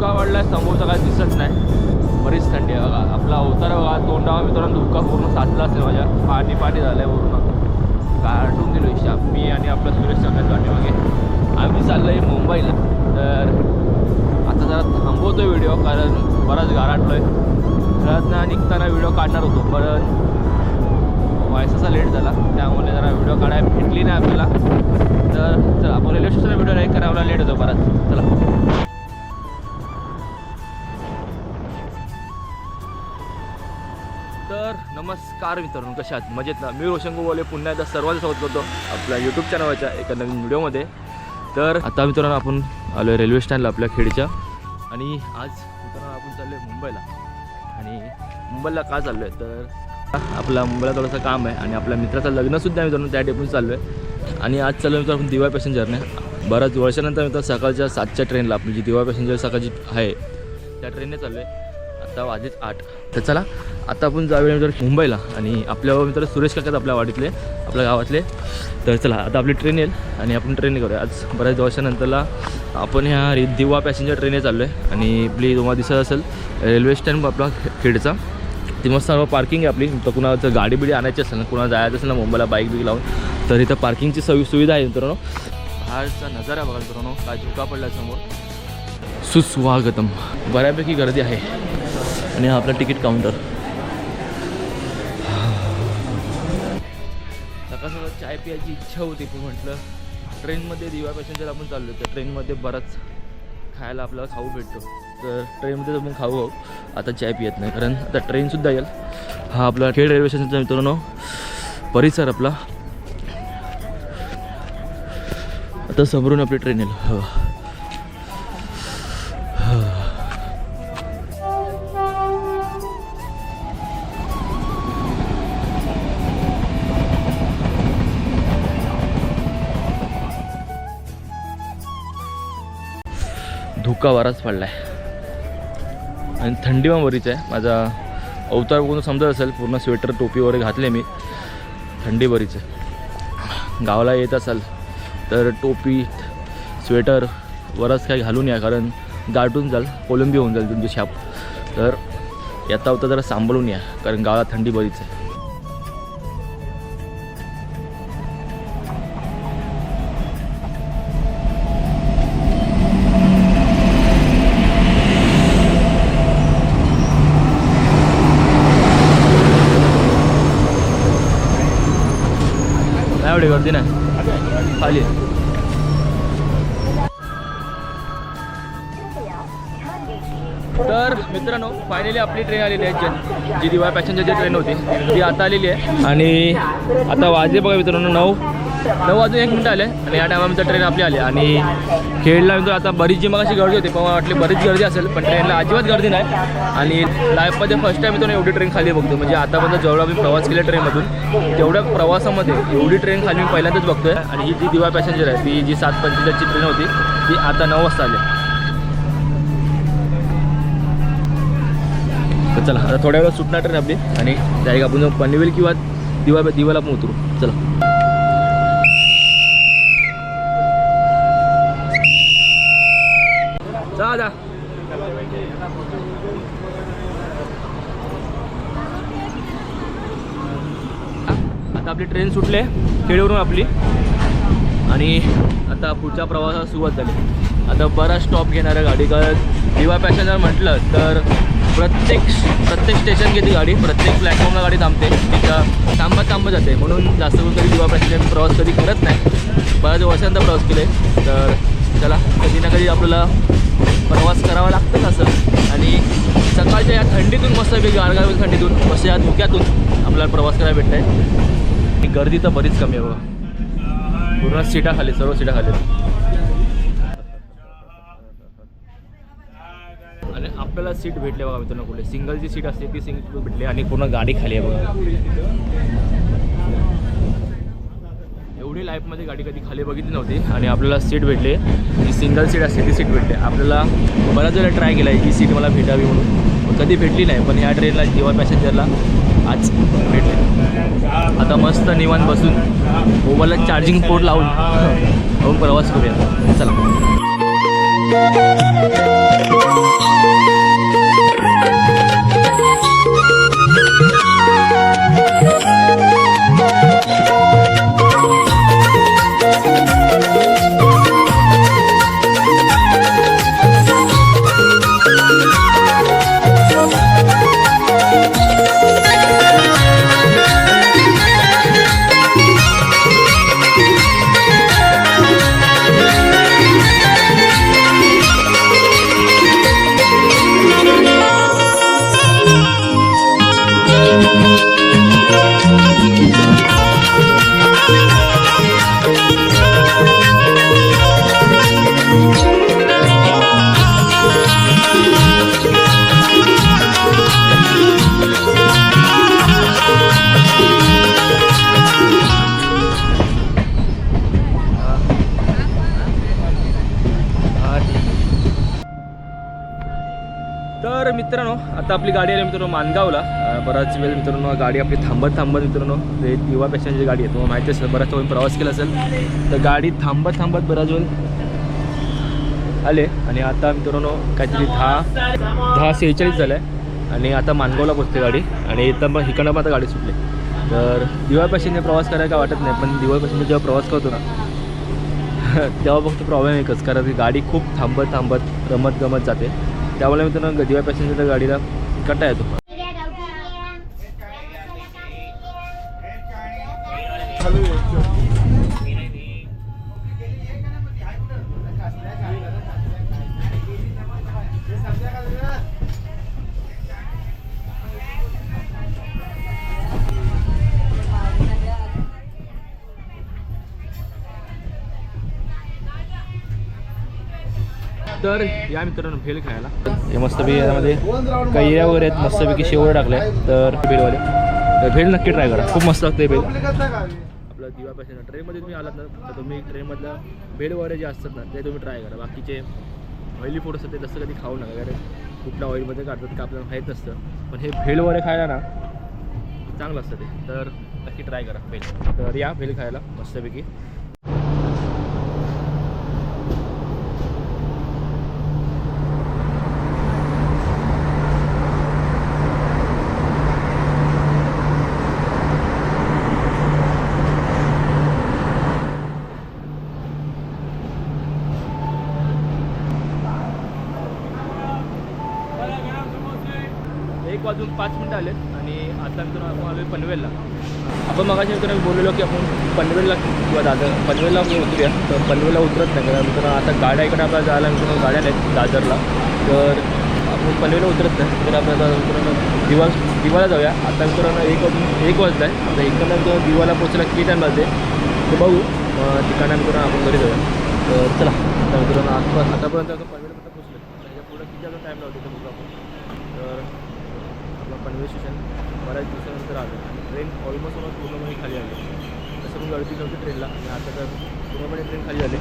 धुका वाढला समोरचा काय दिसत नाही. बरीच थंडी आहे बघा. आपला अवतार बघा तोंडावा मित्रांनो धुका पूर्ण साचला असेल माझ्या. पाणी पाणी झालं आहे पूर्ण. काढून दिलो शाप मी आणि आपला सुरेश सगळ्यात वगैरे आम्ही चाललो आहे मुंबईला. तर आता जरा थांबवतो व्हिडिओ कारण बराच गाराटलो आहे घरातनं निघताना व्हिडिओ काढणार होतो पण व्हायचा लेट झाला. त्यामुळे जरा व्हिडिओ काढायला भेटली नाही आपल्याला. तर चला आपण रेल्वे स्टेशनला व्हिडिओ नाही करायला लेट होतो परत. चला. तर नमस्कार मित्रांनो कशा आहात? मजेत ना? मी रोशन गोवाले पुन्हा एकदा सर्वांचं स्वागत करतो आपल्या यूट्यूब चॅनलच्या एका नवीन व्हिडिओमध्ये तर आता मित्रांनो आपण आलो आहे रेल्वे स्टँडला आपल्या खेडच्या. आणि आज मित्रांनो आपण चाललो आहे मुंबईला. आणि मुंबईला का चाललो आहे तर आपला मुंबईला थोडंसं काम आहे आणि आपल्या मित्राचं लग्नसुद्धा मित्रांनो त्या टेपून चाललो आहे आणि आज चाललो आहे मित्रांनो आपण दिवा पॅसेंजरने बऱ्याच वर्षानंतर मित्र सकाळच्या सातच्या ट्रेनला आपली जी दिवा पॅसेंजर सकाळची आहे त्या ट्रेनने चाललो आहे आता वाजेच आठ. तर चला आता आपण जाऊया मित्र मुंबईला आणि आपल्या मित्र सुरेश काकात आपल्या वाडीतले आपल्या गावातले. तर चला आता आपली ट्रेन येईल आणि आपण ट्रेन करूया. आज बऱ्याच वर्षानंतरला आपण ह्या रि- दिवा पॅसेंजर ट्रेनने चाललो आहे आणि आपली तुम्हाला दिसत असेल रेल्वे स्टँड आपला खेडचा. ती मस्त सर्व पार्किंग आहे आपली. तर कुणाचं गाडी बिडी आणायची असेल ना कुणाला जायचं असेल ना मुंबईला बाईक बिक लावून तर इथं पार्किंगची सवि सुविधा आहे मित्रांनो. बाहेरचा नजारा बघा मित्रांनो काय झुका पडला समोर. सुस्वागतम. बऱ्यापैकी गर्दी आहे. आणि हा आपला तिकीट काउंटर सकाळ सकाळ चाय प्यायची इच्छा होती पण म्हटलं ट्रेनमध्ये दिवा पॅसेंजर आपण चाललो तर ट्रेनमध्ये बराच खायला आपल्याला खाऊ भेटतो. तर ट्रेनमध्ये आपण खाऊ खाऊ आता चाय पियत नाही कारण आता ट्रेनसुद्धा येईल. हा आपला खेड रेल्वे स्टेशनचा मित्रांनो परिसर आपला. आता समोरून आपली ट्रेन येईल. हो. धुका बराच पडला आहे आणि थंडी पण बरीच आहे. माझा अवतार बघून समजत असेल पूर्ण स्वेटर टोपी वगैरे घातले मी. थंडी बरीच आहे. गावाला येत असाल तर टोपी स्वेटर वरच काही घालून या कारण गाठून जाल कोलंबी होऊन जाईल तुमची शाप. तर येता होता जरा सांभाळून या कारण गावाला थंडी बरीच आहे. एवढी गर्दी नाही. खाली. तर मित्रांनो फायनली आपली ट्रेन आलेली आहे जी- जी पॅशनची पॅसेंजरची ट्रेन होती. ती आता आलेली आहे. आणि आता वाजे बघा मित्रांनो नऊ. नऊ वाजून एक मिनटं आले आणि या टायमानंतर ट्रेन आपली आली. आणि खेळला मित्र आता बरीच जी मग अशी गर्दी होती. पण वाटली बरीच गर्दी असेल पण ट्रेनला अजिबात गर्दी नाही. आणि लाईफमध्ये फर्स्ट टाईम येतो एवढी ट्रेन खाली बघतो. म्हणजे आतापर्यंत जेवढा मी प्रवास केला ट्रेनमधून तेवढ्या प्रवासामध्ये एवढी ट्रेन खाली मी पहिल्यांदाच बघतोय. आणि ही जी दिवा पॅसेंजर आहे ती जी सात पंचेचाळीसची ट्रेन होती ती आता नऊ वाजता आली. तर चला आता थोड्या वेळा सुटणार ट्रेन आपली. आणि डायरेक्ट आपण पनवेल किंवा दिवा दिवाला आपण उतरू. चला. जा आता आपली ट्रेन सुटले खेळवरून आपली. आणि आता पुढच्या प्रवासाला सुरुवात झाली. आता बराच स्टॉप घेणार आहे गाडी कारण दिवा पॅसेंजर म्हटलं तर प्रत्येक प्रत्येक स्टेशन घेते गाडी प्रत्येक प्लॅटफॉर्मला गाडी थांबते. तिथं थांबत थांबत जाते. म्हणून जास्त करून कधी दिवा पॅसेंजर प्रवास कधी करत नाही. बऱ्याच वर्षांचा प्रवास केले. तर चला कधी ना कधी आपल्याला प्रवास करावा लागतो असं. आणि सकाळच्या या थंडीतून मस्तपैकी गारगार थंडीतून मस्त या धुक्यातून आपल्याला प्रवास करायला भेटत आहे गर्दी तर बरीच कमी आहे बघा. पूर्ण सीटा खाली सर्व सीटा खाली. आणि आपल्याला सीट भेटली बघा मित्रांनो कुठे. सिंगलची सीट असते ती सिंगल भेटली आणि पूर्ण गाडी खाली आहे बघा. लाईफमध्ये गाडी कधी खाली बघितली नव्हती आणि आपल्याला सीट भेटली. जी सिंगल सीट असते ती सीट भेटते. आपल्याला बऱ्याच वेळा ट्राय केला आहे ही सीट मला भेटावी म्हणून. कधी भेटली नाही पण ह्या ट्रेनला जेव्हा पॅसेंजरला आज भेटले. आता मस्त निवांत बसून मोबाईलला चार्जिंग पोर्ट लावून आपण प्रवास करूया. चला. आता आपली गाडी आली मित्रांनो मानगावला. बराच वेळ मित्रांनो गाडी आपली थांबत थांबत मित्रांनो ते युवा पॅसेंजर गाडी आहे. तुम्हाला माहिती असेल बराच वेळ प्रवास केला असेल तर गाडी थांबत थांबत बराच वेळ आले. आणि आता मित्रांनो काहीतरी दहा दहा सेहेचाळीस झालं आहे आणि आता मानगावला पोचते गाडी. आणि इथं मग हिकडं पण आता गाडी सुटली. तर दिवाळ पॅसेंजर प्रवास करायला काय वाटत नाही पण दिवाळ पॅसेंजर जेव्हा प्रवास करतो ना तेव्हा फक्त प्रॉब्लेम एकच कारण की गाडी खूप थांबत थांबत रमत गमत जाते. त्यामुळे मित्रांनो दिवा पॅसेंजरच्या गाडीला कंटा येतो तर या मित्रांनो भेल खायला हे मस्तपैकी यामध्ये कैऱ्या वगैरे आहेत मस्तपैकी शेवळ टाकल्या तर भेलवाले तर भेल नक्की ट्राय करा. खूप मस्त असते भेल आपलं दिवा पॅसेंजर ट्रेनमध्ये तुम्ही आलात ना तर तुम्ही ट्रेनमधल्या भेल वगैरे जे असतात ना ते तुम्ही ट्राय करा. बाकीचे ऑइली फूड असतात ते तसं कधी खाऊ नका कारण कुठल्या ऑइलमध्ये काढतात का आपल्याला माहीत नसतं. पण हे भेल वगैरे खायला ना चांगलं असतं ते. तर नक्की ट्राय करा भेल. तर या भेल खायला मस्तपैकी एक वाजून पाच मिनटं आलेत आणि आता मित्रांनो आपण आलो पनवेलला. आपण मगाशी मित्रांनो बोललेलो की आपण पनवेलला किंवा दादर पनवेलला आपण उतरूया. तर पनवेलला उतरत नाही कारण मित्रांनो आता गाड्या इकडे आपल्याला जायला मित्रांनो गाड्या नाहीत दादरला. तर आपण पनवेलला उतरत नाही. तर आपल्याला मित्रांनो दिवा दिवाला जाऊया. आता मित्रांनो एक वाजून एक वाजला आहे आता इकडनं दिवाला पोचला किती टाईम लागते ते. बघू मग मित्रांनो आपण घरी जाऊया. तर चला आता मित्रांनो आजपास आतापर्यंत आपण पोचलो त्याच्या पुढं किती अजून टाईम लावतो ते बघू आपण तर रेल्वे स्टेशन बऱ्याच दिवसानंतर आलं. आणि ट्रेन ऑलमोस्ट ऑलमोस्ट पूर्णपणे खाली आली. तसं पण गर्दी नव्हती ट्रेनला आणि आता तर पूर्णपणे ट्रेन खाली आली.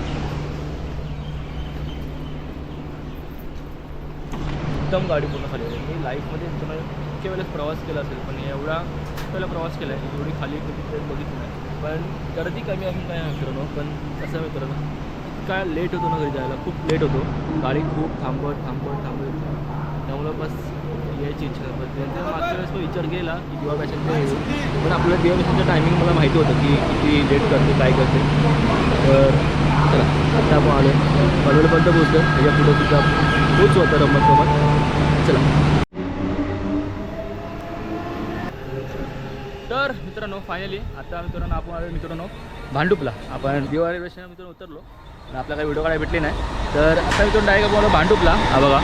एकदम गाडी पूर्ण खाली आली. मी लाईफमध्ये तुम्ही इतक्या वेळेस प्रवास केला असेल पण एवढा पहिला प्रवास केला आहे एवढी खाली कधी ट्रेन बघितली नाही. पण गर्दी कमी आहे काय नाही मित्रांनो पण कसं मित्रांनो इतका लेट होतो ना घरी जायला. खूप लेट होतो. गाडी खूप थांबवत थांबवत थांबवत त्यामुळं बस घ्यायची इच्छा. नाही पण मागच्या वेळेस तो विचार केला की दिवा पॅशनचा पण आपल्याला दिवा पॅशनचं टायमिंग मला माहिती होतं की किती लेट करते काय करते. तर चला आता आपण आलो. पनवेलपर्यंत पोहोचतो त्याच्या पुढं सुद्धा पोचू होतं रमत गमत चला. तर मित्रांनो फायनली आता मित्रांनो आपण आलो मित्रांनो भांडुपला. आपण दिवा रेल्वे स्टेशन मित्रांनो उतरलो. आणि आपल्याला काही व्हिडिओ काढायला भेटली नाही. तर आता मित्रांनो डायरेक्ट आपण भांडुपला. हा बघा.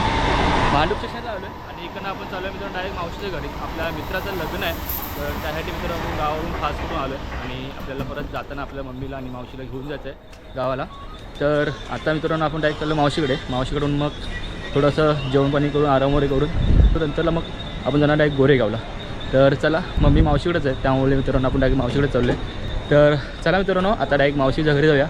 भांडूप स्टेशनला आलो आहे आणि इकडनं आपण चालू आहे मित्रांनो डायरेक्ट मावशीच्या घरी. आपल्या मित्राचं लग्न आहे. तर त्यासाठी मित्रांनो आपण गावावरून खास करून आलो आहे आणि आपल्याला परत जाताना आपल्या मम्मीला आणि मावशीला घेऊन जायचं आहे गावाला. तर आता मित्रांनो आपण डायरेक्ट चाललो मावशीकडे. मावशीकडून मग थोडंसं जेवण पाणी करून आराम वगैरे करून तर नंतरला मग आपण जाणार डायरेक्ट गोरेगावला. तर चला मम्मी मावशीकडेच आहे. त्यामुळे मित्रांनो आपण डायरेक्ट मावशीकडे चाललो आहे तर चला मित्रांनो आता डायरेक्ट मावशीच्या घरी जाऊया.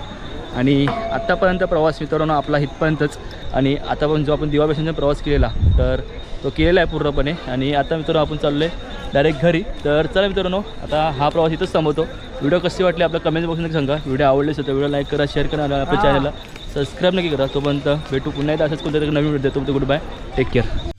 आणि आत्तापर्यंत प्रवास मित्रांनो आपला इथपर्यंतच. आणि आता पण जो आपण दिवा पॅसेंजर प्रवास केलेला तर तो केलेला आहे पूर्णपणे. आणि आता मित्रांनो आपण चाललो आहे डायरेक्ट घरी. तर चला मित्रांनो आता हा प्रवास इथंच थांबवतो. व्हिडिओ कसे वाटले आपल्या कमेंट बॉक्समध्ये सांगा. व्हिडिओ आवडलेच तर व्हिडिओ लाईक करा शेअर करा आपल्या चॅनलला सबस्क्राईब नक्की करा. तोपर्यंत भेटू पुन्हा एकदा असंच कोणत्या तरी नवीन व्हिडिओ देतो. Good bye take care